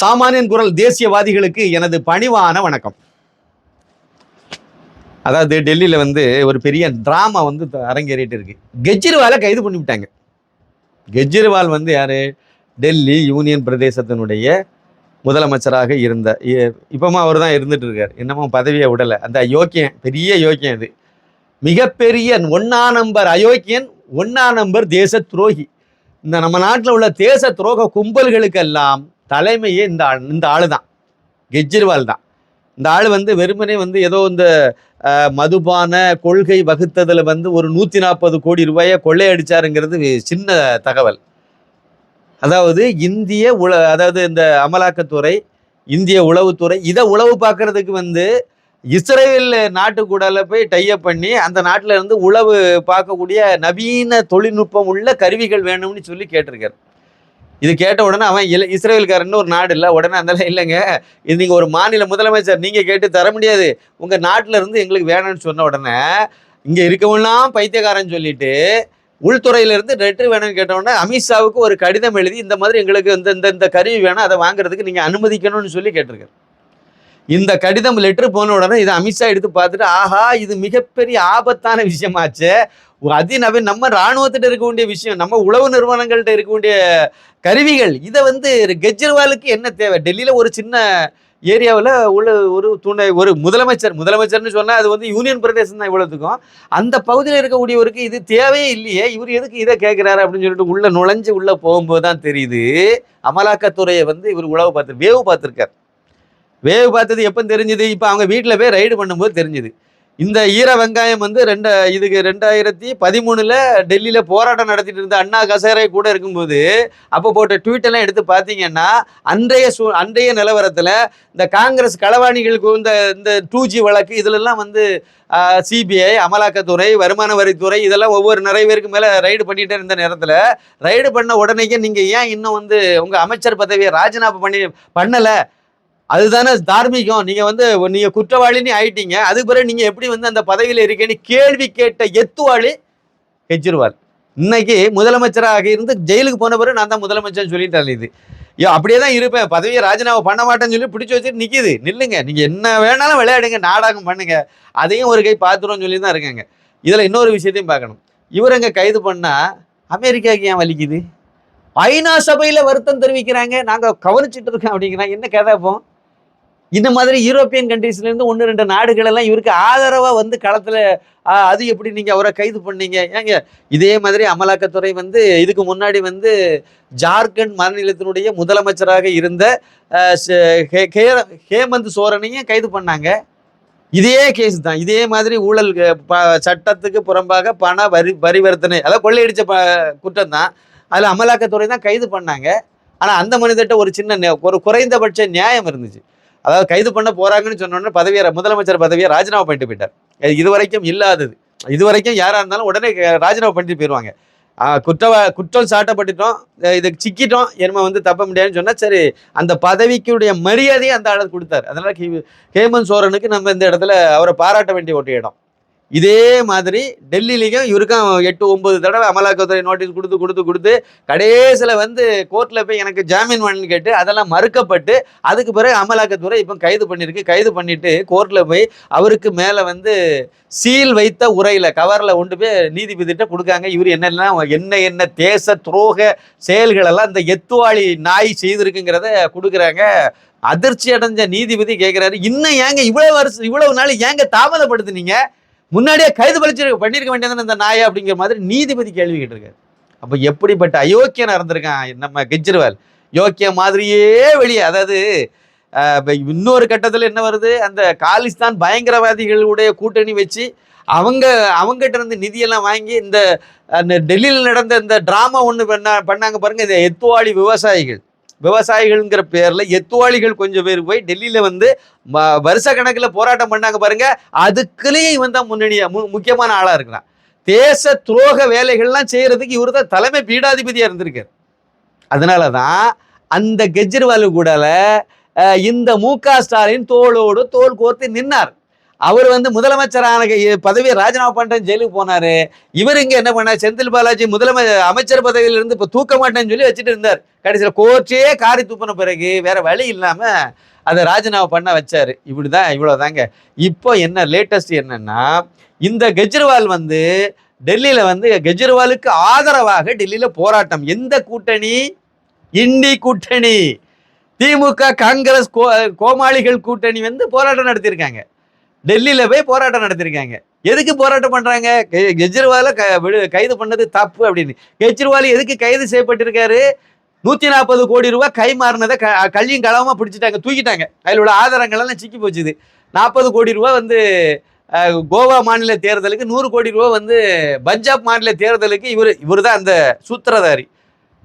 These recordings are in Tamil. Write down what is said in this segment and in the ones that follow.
சாமானியன் குரல் தேசியவாதிகளுக்கு எனது பணிவான வணக்கம். அதாவது டெல்லியில் வந்து ஒரு பெரிய டிராமா வந்து த- அரங்கேறிட்டு இருக்கு. கெஜ்ரிவாலை கைது பண்ணிவிட்டாங்க கெஜ்ரிவால் வந்து யார்? டெல்லி யூனியன் பிரதேசத்தினுடைய முதலமைச்சராக இருந்த இப்போமா இப்பவும் அவர் தான் இருந்துட்டு இருக்கார். என்னமோ பதவியை விடலை. அந்த யோக்கியம் பெரிய யோக்கியம் இது மிகப்பெரிய ஒன்னா நம்பர் அயோக்கியன் ஒன்னா நம்பர் தேச துரோகி. இந்த நம்ம நாட்டில் உள்ள தேச துரோக கும்பல்களுக்கெல்லாம் தலைமையே இந்த ஆள் இந்த ஆள் தான் கெஜ்ரிவால் தான். இந்த ஆள் வந்து வெறுமனே வந்து ஏதோ இந்த மதுபான கொள்கை வகுத்ததில் வந்து ஒரு நூற்றி நாற்பது கோடி ரூபாயை கொள்ளையடிச்சாருங்கிறது சின்ன தகவல். அதாவது இந்திய உள அதாவது இந்த அமலாக்கத்துறை இந்திய உளவுத்துறை இதை உளவு பார்க்கறதுக்கு வந்து இஸ்ரேல் நாட்டு போய் டைப் பண்ணி அந்த நாட்டில் இருந்து உளவு பார்க்கக்கூடிய நவீன தொழில்நுட்பம் உள்ள கருவிகள் வேணும்னு சொல்லி கேட்டிருக்காரு. இது கேட்ட உடனே அவன் இல இஸ்ரேல்காரன்னு ஒரு நாடு இல்லை. உடனே அதெல்லாம் இல்லைங்க. இது நீங்கள் ஒரு மாநில முதலமைச்சர் நீங்கள் கேட்டு தர முடியாது. உங்கள் நாட்டில் இருந்து எங்களுக்கு வேணும்னு சொன்ன உடனே இங்கே இருக்கவெல்லாம் பைத்தியக்காரன் சொல்லிட்டு உள்துறையிலிருந்து லெட்ரு வேணும்னு கேட்ட உடனே அமித்ஷாவுக்கு ஒரு கடிதம் எழுதி இந்த மாதிரி எங்களுக்கு இந்த இந்த கருவி வேணும் அதை வாங்குறதுக்கு நீங்கள் அனுமதிக்கணும்னு சொல்லி கேட்டிருக்காரு. இந்த கடிதம் லெட்டர் போன உடனே இதை அமித்ஷா எடுத்து பார்த்துட்டு ஆஹா இது மிகப்பெரிய ஆபத்தான விஷயமாச்சே. ஒரு நம்ம இராணுவத்திட்ட இருக்க வேண்டிய விஷயம் நம்ம உளவு நிறுவனங்கள்ட்ட இருக்க வேண்டிய கருவிகள் இதை வந்து கெஜ்ரிவாலுக்கு என்ன தேவை? டெல்லியில் ஒரு சின்ன ஏரியாவில் உள்ள ஒரு துணை ஒரு முதலமைச்சர் முதலமைச்சர்னு சொன்னால் அது வந்து யூனியன் பிரதேசம் தான் இவ்வளோத்துக்கும் அந்த பகுதியில் இருக்கக்கூடியவருக்கு இது தேவையே இல்லையே இவர் எதுக்கு இதை கேட்குறாரு அப்படின்னு சொல்லிட்டு உள்ளே நுழைஞ்சு உள்ளே போகும்போது தான் தெரியுது. அமலாக்கத்துறையை வந்து இவர் உழவு பார்த்து வேவு பார்த்துருக்கார். வேவு பார்த்தது எப்போ தெரிஞ்சுது? இப்போ அவங்க வீட்டில் போய் ரைடு பண்ணும்போது தெரிஞ்சுது. இந்த ஈர வெங்காயம் வந்து ரெண்ட இதுக்கு ரெண்டாயிரத்தி பதிமூணில் டெல்லியில் போராட்டம் நடத்திட்டு இருந்த அண்ணா கசேரை கூட இருக்கும்போது அப்போ போட்ட ட்வீட்டெல்லாம் எடுத்து பார்த்தீங்கன்னா அன்றைய சூ அன்றைய நிலவரத்தில் இந்த காங்கிரஸ் களவாணிகளுக்கு இந்த இந்த டூ ஜி வழக்கு இதிலெல்லாம் வந்து சிபிஐ அமலாக்கத்துறை வருமான வரித்துறை இதெல்லாம் ஒவ்வொரு நிறைய பேருக்கு மேலே ரைடு பண்ணிகிட்டே இருந்த நேரத்தில் ரைடு பண்ண உடனேக்கே நீங்கள் ஏன் இன்னும் வந்து உங்கள் அமைச்சர் பதவியை ராஜினாமா பண்ணி பண்ணலை? அதுதானே தார்மீகம். நீங்க வந்து நீங்க குற்றவாளின்னு ஆயிட்டீங்க. அதுக்கு பிறகு நீங்க எப்படி வந்து அந்த பதவியில இருக்கேன்னு கேள்வி கேட்ட எத்துவாளி கெஜ்ரிவால். இன்னைக்கு முதலமைச்சராக இருந்து ஜெயிலுக்கு போன பிறகு நான் தான் முதலமைச்சர்னு சொல்லிட்டு இது. ஐயோ அப்படியே தான் இருப்பேன். பதவியை ராஜினாமா பண்ண மாட்டேன்னு சொல்லி பிடிச்சி வச்சுட்டு நிற்கிது நில்லுங்க. நீங்கள் என்ன வேணாலும் விளையாடுங்க. நாடகம் பண்ணுங்க. அதையும் ஒரு கை பார்த்துருவோம் சொல்லி தான் இருக்காங்க. இதில் இன்னொரு விஷயத்தையும் பார்க்கணும். இவர் கைது பண்ணால் அமெரிக்காவுக்கு ஏன் வலிக்குது? ஐநா சபையில் வருத்தம் தெரிவிக்கிறாங்க. நாங்கள் கவனிச்சிட்டு இருக்கோம் அப்படிங்கிறாங்க. என்ன கதை இந்த மாதிரி யூரோப்பியன் கண்ட்ரீஸ்லேருந்து ஒன்று ரெண்டு நாடுகள் எல்லாம் இவருக்கு ஆதரவாக வந்து களத்தில் அது எப்படி நீங்கள் அவரை கைது பண்ணீங்க? ஏங்க இதே மாதிரி அமலாக்கத்துறை வந்து இதுக்கு முன்னாடி வந்து ஜார்க்கண்ட் மாநிலத்தினுடைய முதலமைச்சராக இருந்த ஹே- ஹே- ஹேமந்த் சோரனையும் கைது பண்ணாங்க. இதே கேஸ் தான். இதே மாதிரி ஊழல் ப- சட்டத்துக்கு புறம்பாக பண வரி பரிவர்த்தனை அதாவது கொள்ளையடித்த ப குற்றம் தான். அதில் அமலாக்கத்துறை தான் கைது பண்ணாங்க. ஆனால் அந்த மனிதர்கிட்ட ஒரு சின்ன ஒரு குறைந்தபட்ச நியாயம் இருந்துச்சு. அதாவது கைது பண்ண போறாங்கன்னு சொன்னோன்னே பதவியை முதலமைச்சர் பதவியை ராஜினாமா பண்ணிட்டு போயிட்டார். இது வரைக்கும் இல்லாதது. இதுவரைக்கும் யாராக இருந்தாலும் உடனே ராஜினாமா பண்ணிட்டு போயிடுவாங்க குற்றவ குற்றவா குற்றம் சாட்டப்பட்டுட்டோம். அஹ் இதுக்கு சிக்கிட்டோம். என்ன வந்து தப்ப முடியாதுன்னு சொன்னால் சரி அந்த பதவிக்குடைய மரியாதையை அந்த ஆளு கொடுத்தாரு. அதனால் ஹேமந்த் சோரனுக்கு நம்ம இந்த இடத்துல அவரை பாராட்ட வேண்டிய ஒரு இடம். இதே மாதிரி டெல்லிலையும் இவருக்கும் எட்டு ஒன்பது தடவை அமலாக்கத்துறை நோட்டீஸ் கொடுத்து கொடுத்து கொடுத்து கடைசியில் வந்து கோர்ட்டில் போய் எனக்கு ஜாமீன் வேணும்னு கேட்டு அதெல்லாம் மறுக்கப்பட்டு அதுக்கு பிறகு அமலாக்கத்துறை இப்போ கைது பண்ணியிருக்கு. கைது பண்ணிட்டு கோர்ட்டில் போய் அவருக்கு மேலே வந்து சீல் வைத்த உரையில் கவரில் கொண்டு போய் நீதிபதிட்ட கொடுக்காங்க. இவர் என்னெல்லாம் என்ன என்ன தேச துரோக செயல்களெல்லாம் இந்த எத்துவாளி நாய் செய்திருக்குங்கிறத கொடுக்குறாங்க. அதிர்ச்சி அடைஞ்ச நீதிபதி கேட்குறாரு இன்னும் ஏங்க இவ்வளோ வருஷம் இவ்வளவு நாள் ஏங்க தாமதப்படுத்துனீங்க? முன்னாடியே கைது பலிச்சு பண்ணியிருக்க வேண்டியதானே இந்த நாயை அப்படிங்கிற மாதிரி நீதிபதி கேள்வி கேட்டிருக்காரு. அப்போ எப்படிப்பட்ட அயோக்கியனா இருந்திருக்கான் நம்ம கெஜ்ரிவால்? யோக்கிய மாதிரியே வெளியே அதாவது இன்னொரு கட்டத்தில் என்ன வருது? அந்த காலிஸ்தான் பயங்கரவாதிகளுடைய கூட்டணி வச்சு அவங்க அவங்ககிட்ட இருந்து நிதியெல்லாம் வாங்கி இந்த அந்த டெல்லியில் நடந்த இந்த ட்ராமா ஒன்று பண்ணா பண்ணாங்க பாருங்கள் இந்த எத்துவாளி விவசாயிகள். விவசாயிகள்ங்கிற பேர்ல எத்துவாளிகள் கொஞ்சம் பேர் போய் டெல்லியில வந்து ம- வருஷ கணக்கில் போராட்டம் பண்ணாங்க பாருங்க. அதுக்குள்ளேயும் இவன் தான் முன்னணியா மு- முக்கியமான ஆளா இருக்கிறான். தேச துரோக வேலைகள்லாம் செய்யறதுக்கு இவர் தான் தலைமை பீடாதிபதியா இருந்திருக்காரு. அதனாலதான் அந்த கெஜ்ரிவால் கூடல இந்த மு க ஸ்டாலின் தோளோடு தோல் கோர்த்து நின்னார். அவர் வந்து முதலமைச்சரான பதவியை ராஜினாமா பண்ணிட்டு ஜெயிலுக்கு போனார். இவர் இங்கே என்ன பண்ணார்? செந்தில் பாலாஜி முதலமை அமைச்சர் பதவியிலிருந்து இப்போ தூக்க மாட்டேன்னு சொல்லி வச்சுட்டு இருந்தார். கடைசியில் கோர்ட்டே காரி தூப்பின பிறகு வேற வழி இல்லாமல் அதை ராஜினாமா பண்ண வைச்சார். இப்படி தான் இவ்வளோ தாங்க இப்போ என்ன லேட்டஸ்ட் என்னென்னா இந்த கெஜ்ரிவால் வந்து டெல்லியில் வந்து கெஜ்ரிவாலுக்கு ஆதரவாக டெல்லியில் போராட்டம். எந்த கூட்டணி? இண்டி கூட்டணி. திமுக காங்கிரஸ் கோ கோமாளிகள் கூட்டணி வந்து போராட்டம் நடத்தியிருக்காங்க. டெல்லியில போய் போராட்டம் நடத்தியிருக்காங்க எதுக்கு போராட்டம் பண்றாங்க? கெ- கெஜ்ரிவாலை க விடு- கைது பண்ணது தப்பு அப்படின்னு. கெஜ்ரிவால் எதுக்கு கைது செய்யப்பட்டிருக்காரு? நூத்தி நாற்பது கோடி ரூபாய் கை மாறினதை க கல்வியும் களவமா பிடிச்சிட்டாங்க தூக்கிட்டாங்க. அதில் உள்ள ஆதாரங்கள் எல்லாம் சிக்கி போச்சுது. நாற்பது கோடி ரூபாய் வந்து கோவா மாநில தேர்தலுக்கு நூறு கோடி ரூபாய் வந்து பஞ்சாப் மாநில தேர்தலுக்கு இவர் இவர் தான் அந்த சூத்திரதாரி.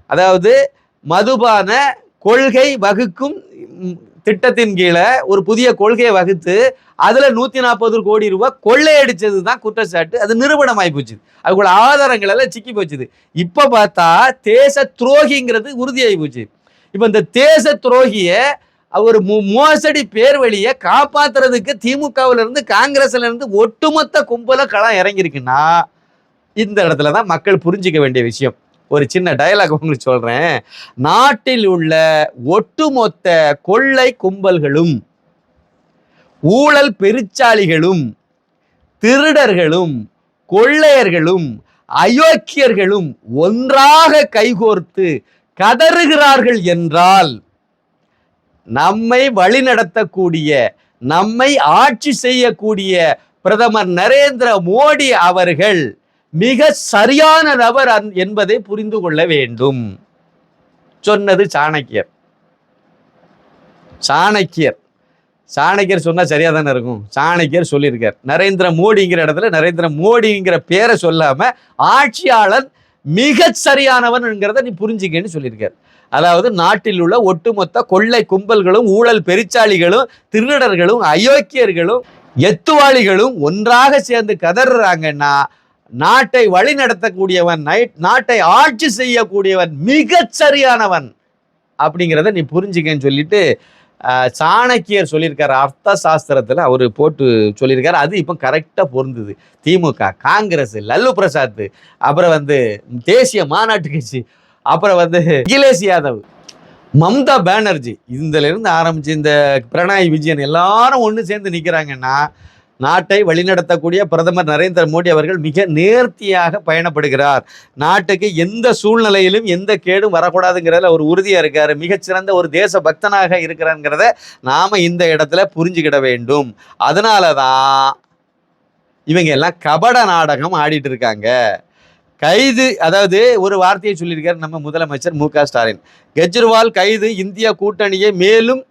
அதாவது மதுபான கொள்கை வகுக்கும் திட்டத்தின் கீழே ஒரு புதிய கொள்கையை வகுத்து அதில் நூற்றி நாற்பது கோடி ரூபாய் கொள்ளையடிச்சது தான் குற்றச்சாட்டு. அது நிறுவனம் ஆகி போச்சு. அதுக்குள்ள ஆதாரங்கள் எல்லாம் சிக்கி போச்சுது. இப்போ பார்த்தா தேச துரோகிங்கிறது உறுதியாகி போச்சு. இப்போ இந்த தேச துரோகியை ஒரு மோசடி பேர் வழியை காப்பாத்துறதுக்கு திமுகவிலிருந்து காங்கிரஸ்லேருந்து ஒட்டுமொத்த கும்பல களம் இறங்கியிருக்குன்னா இந்த இடத்துல தான் மக்கள் புரிஞ்சிக்க வேண்டிய விஷயம். ஒரு சின்ன டயலாக் உங்களுக்கு சொல்கிறேன் நாட்டில் உள்ள ஒட்டுமொத்த கொள்ளை கும்பல்களும் ஊழல் பெருச்சாளிகளும் திருடர்களும் கொள்ளையர்களும் அயோக்கியர்களும் ஒன்றாக கைகோர்த்து கதறுகிறார்கள் என்றால் நம்மை வழிநடத்தக்கூடிய நம்மை ஆட்சி செய்யக்கூடிய பிரதமர் நரேந்திர மோடி அவர்கள் மிக சரியான நபர் என்பதை புரிந்து கொள்ள வேண்டும். சொன்னது சாணக்கியர். சாணக்கியர். சாணக்கியர் சொன்னால் சரியாக தானே இருக்கும். சாணக்கியர் சொல்லியிருக்கார். நரேந்திர மோடிங்கிற இடத்துல நரேந்திர மோடிங்கிற பேரை சொல்லாமல் ஆட்சியாளர் மிக சரியானவன்ங்கிறத நீ புரிஞ்சுக்கன்னு சொல்லியிருக்கார். அதாவது நாட்டில் உள்ள ஒட்டுமொத்த கொள்ளை கும்பல்களும் ஊழல் பெருச்சாளிகளும் திருடர்களும் அயோக்கியர்களும் எத்துவாளிகளும் ஒன்றாக சேர்ந்து கதறாங்கன்னா நாட்டை வழி நடத்தக்கூடியவன் நைட் நாட்டை ஆட்சி செய்யக்கூடியவன் மிகச் சரியானவன் அப்படிங்கிறத நீ புரிஞ்சுக்கன்னு சொல்லிட்டு சாணக்கியர் சொல்லியிருக்காரு. அர்த்த சாஸ்திரத்தில் அவர் போட்டு சொல்லியிருக்காரு. அது இப்போ கரெக்டாக பொருந்துது. திமுக காங்கிரஸ் லல்லு பிரசாத் அப்புறம் வந்து தேசிய மாநாட்டு கட்சி அப்புறம் வந்து அகிலேஷ் யாதவ் மம்தா பானர்ஜி இதுலேருந்து ஆரம்பித்து இந்த பிரணாய் விஜயன் எல்லாரும் ஒன்று சேர்ந்து நிற்கிறாங்கன்னா நாட்டை வழிநடத்தக்கூடிய பிரதமர் நரேந்திர மோடி அவர்கள் மிக நேர்த்தியாக பயணப்படுகிறார். நாட்டுக்கு எந்த சூழ்நிலையிலும் எந்த கேடும் வரக்கூடாதுங்கிறதுல அவர் உறுதியாக இருக்கார். மிகச்சிறந்த ஒரு தேச பக்தனாக இருக்கிறாங்கிறத நாம் இந்த இடத்துல புரிஞ்சுக்கிட வேண்டும். அதனால தான் இவங்க எல்லாம் கபட நாடகம் ஆடிட்டு இருக்காங்க. கைது அதாவது ஒரு வார்த்தையை சொல்லியிருக்கார் நம்ம முதலமைச்சர் மு க ஸ்டாலின். கெஜ்ரிவால் கைது இந்திய கூட்டணியை மேலும்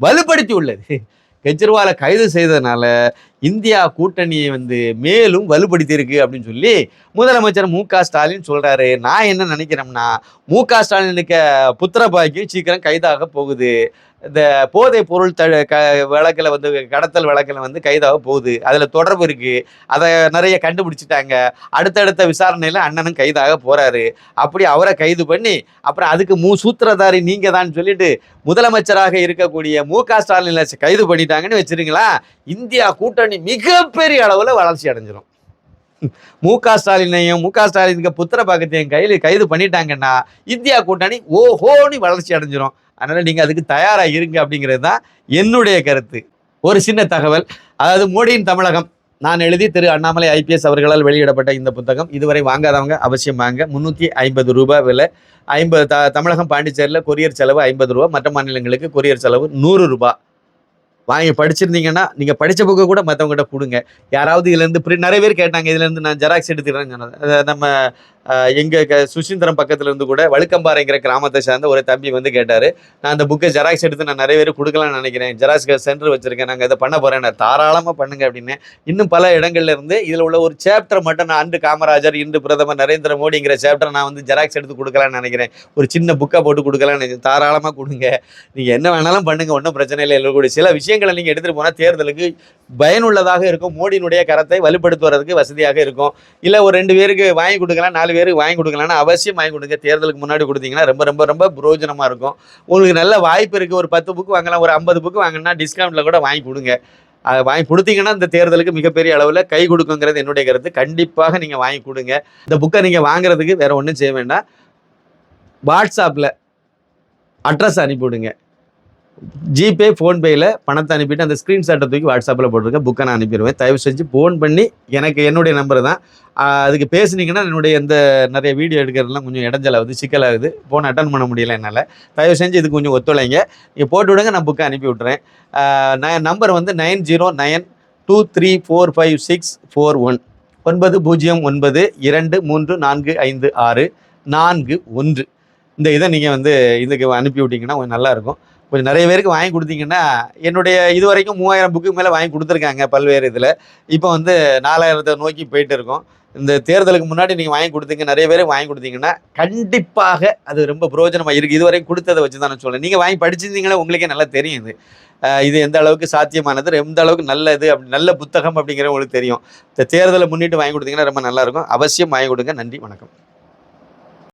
வலுப்படுத்தி உள்ளது கெஜ்ரிவாலை கைது செய்ததுனால இந்தியா கூட்டணியை வந்து மேலும் வலுப்படுத்தி இருக்கு அப்படின்னு சொல்லி முதலமைச்சர் மு க ஸ்டாலின் சொல்றாரு. நான் என்ன நினைக்கிறேன்னா மு க ஸ்டாலினுக்கு புத்திரபாக்கி சீக்கிரம் கைதாக போகுது. இந்த போதைப் பொருள் த க வழக்கில் வந்து கடத்தல் வழக்கில் வந்து கைதாக போகுது. அதில் தொடர்பு இருக்குது அதை நிறைய கண்டுபிடிச்சிட்டாங்க. அடுத்தடுத்த விசாரணையில் அண்ணனும் கைதாக போகிறாரு அப்படி அவரை கைது பண்ணி அப்புறம் அதுக்கு மூ சூத்திரதாரி நீங்கள் தான் சொல்லிட்டு முதலமைச்சராக இருக்கக்கூடிய மு க ஸ்டாலினில் கைது பண்ணிட்டாங்கன்னு வச்சுருங்களா இந்தியா கூட்டணி மிகப்பெரிய அளவில் வளர்ச்சி அடைஞ்சிடும் மு க ஸ்டாலினையும் மு க ஸ்டாலினுக்கு புத்திர பாக்கத்தையும் கையில் கைது பண்ணிட்டாங்கன்னா இந்தியா கூட்டணி ஓஹோன்னு வளர்ச்சி அடைஞ்சிரும். அதனால் நீங்கள் அதுக்கு தயாராக இருங்க அப்படிங்கிறது தான் என்னுடைய கருத்து. ஒரு சின்ன தகவல். அதாவது மோடியின் தமிழகம். நான் எழுதி திரு அண்ணாமலை ஐபிஎஸ் அவர்களால் வெளியிடப்பட்ட இந்த புத்தகம். இதுவரை வாங்காதவங்க அவசியம் வாங்க. முந்நூற்றி ஐம்பது ரூபாய் விலை. ஐம்பது த தமிழகம் பாண்டிச்சேரியில் கொரியர் செலவு ஐம்பது ரூபா. மற்ற மாநிலங்களுக்கு கொரியர் செலவு நூறு ரூபாய் வாங்கி படிச்சிருந்தீங்கன்னா நீங்கள் படித்த புக்கை கூட மற்றவங்ககிட்ட கொடுங்க. யாராவது இதுலேருந்து நிறைய பேர் கேட்டாங்க இதுலேருந்து நான் ஜெராக்ஸ் எடுத்துக்கிறேன்னு நம்ம எங்கள் எங்க க சுசீந்திரம் பக்கத்துல இருந்து கூட வழுக்கம்பாறைங்கிற கிராமத்தை சேர்ந்த ஒரு தம்பி வந்து கேட்டாரு. நான் அந்த புக்கை ஜெராக்ஸ் எடுத்து நான் நிறைய பேர் கொடுக்கலாம்னு நினைக்கிறேன். ஜெராக்ஸ் சென்டர் வச்சிருக்கேன். நாங்கள் இதை பண்ண போறேன். நான் தாராளமாக பண்ணுங்க அப்படின்னு. இன்னும் பல இடங்கள்ல இருந்து இதில் உள்ள ஒரு சாப்டர் மட்டும் நான் அன்று காமராஜர் இன்று பிரதமர் நரேந்திர மோடிங்கிற சாப்டர் நான் வந்து ஜெராக்ஸ் எடுத்து கொடுக்கலாம்னு நினைக்கிறேன். ஒரு சின்ன புக்கை போட்டு கொடுக்கலாம்னு நினைக்கிறேன். தாராளமாக கொடுங்க. நீங்கள் என்ன வேணாலும் பண்ணுங்க. ஒன்றும் பிரச்சனை இல்லை. இருக்கக்கூடிய சில விஷயங்களை நீங்கள் எடுத்துகிட்டு போனால் தேர்தலுக்கு பயனுள்ளதாக இருக்கும். மோடியினுடைய கரத்தை வலுப்படுத்துவதற்கு வசதியாக இருக்கும். இல்லை ஒரு ரெண்டு பேருக்கு வாங்கி கொடுக்கலாம் நாலு பேருக்கு வாங்கி கொடுக்கலான்னு அவசியம் வாங்கி கொடுங்க. தேர்தலுக்கு முன்னாடி கொடுத்தீங்கன்னா ரொம்ப ரொம்ப ரொம்ப பிரயோஜனமாக இருக்கும். உங்களுக்கு நல்ல வாய்ப்பு இருக்குது ஒரு பத்து புக்கு வாங்கலாம் ஒரு ஐம்பது புக்கு வாங்கினா டிஸ்கவுண்ட்டில் கூட வாங்கி கொடுங்க. அதை வாங்கி கொடுத்தீங்கன்னா இந்த தேர்தலுக்கு மிகப்பெரிய அளவில் கை கொடுக்குங்கிறது என்னுடைய கருத்து. கண்டிப்பாக நீங்கள் வாங்கி கொடுங்க. இந்த புக்கை நீங்கள் வாங்குறதுக்கு வேறு ஒன்றும் செய்ய வேண்டாம். வாட்ஸ்அப்பில் அட்ரஸ் அனுப்பிவிடுங்க ஜிபே ஃபோன்பேயில் பணத்தை அனுப்பிட்டு அந்த ஸ்க்ரீன்ஷாட்டை தூக்கி வாட்ஸ்அப்பில் போட்டிருக்க புக்கை நான் அனுப்பிடுவேன் தயவு செஞ்சு ஃபோன் பண்ணி எனக்கு என்னுடைய நம்பர் தான். அதுக்கு பேசுனீங்கன்னா என்னுடைய இந்த நிறைய வீடியோ எடுக்கிறதுலாம் கொஞ்சம் இடைஞ்சலாகுது சிக்கலாகுது. ஃபோன் அட்டன் பண்ண முடியல என்னால். தயவு செஞ்சு இது கொஞ்சம் ஒத்துழைங்க. நீங்கள் போட்டு விடுங்க நான் புக்கை அனுப்பி விட்றேன் நான் நம்பர் வந்து nine zero nine two three four five six four one. ஒன்பது பூஜ்ஜியம் ஒன்பது இரண்டு மூன்று நான்கு ஐந்து ஆறு நான்கு ஒன்று. இந்த இதை நீங்கள் வந்து இதுக்கு அனுப்பி விட்டிங்கன்னா கொஞ்சம் நல்லாயிருக்கும் கொஞ்சம் நிறைய பேருக்கு வாங்கி கொடுத்தீங்கன்னா என்னுடைய இது வரைக்கும் மூவாயிரம் புக்கு மேலே வாங்கி கொடுத்துருக்காங்க பல்வேறு இதில். இப்போ வந்து நாலாயிரத்தை நோக்கி போயிட்டு இருக்கோம். இந்த தேர்தலுக்கு முன்னாடி நீங்கள் வாங்கி கொடுத்தீங்க நிறைய பேருக்கு வாங்கி கொடுத்தீங்கன்னா கண்டிப்பாக அது ரொம்ப பிரயோஜனமாக இருக்குது இது வரைக்கும் கொடுத்ததை வச்சு தான் நான் சொல்கிறேன் நீங்கள் வாங்கி படிச்சிருந்தீங்களே உங்களுக்கே நல்லா தெரியும் இது. இது எந்த அளவுக்கு சாத்தியமானது எந்த அளவுக்கு நல்லது அப்படி நல்ல புத்தகம் அப்படிங்கிற உங்களுக்கு தெரியும். இந்த தேர்தலை முன்னிட்டு வாங்கி கொடுத்தீங்கன்னா ரொம்ப நல்லாயிருக்கும் அவசியம் வாங்கி கொடுங்க. நன்றி வணக்கம்.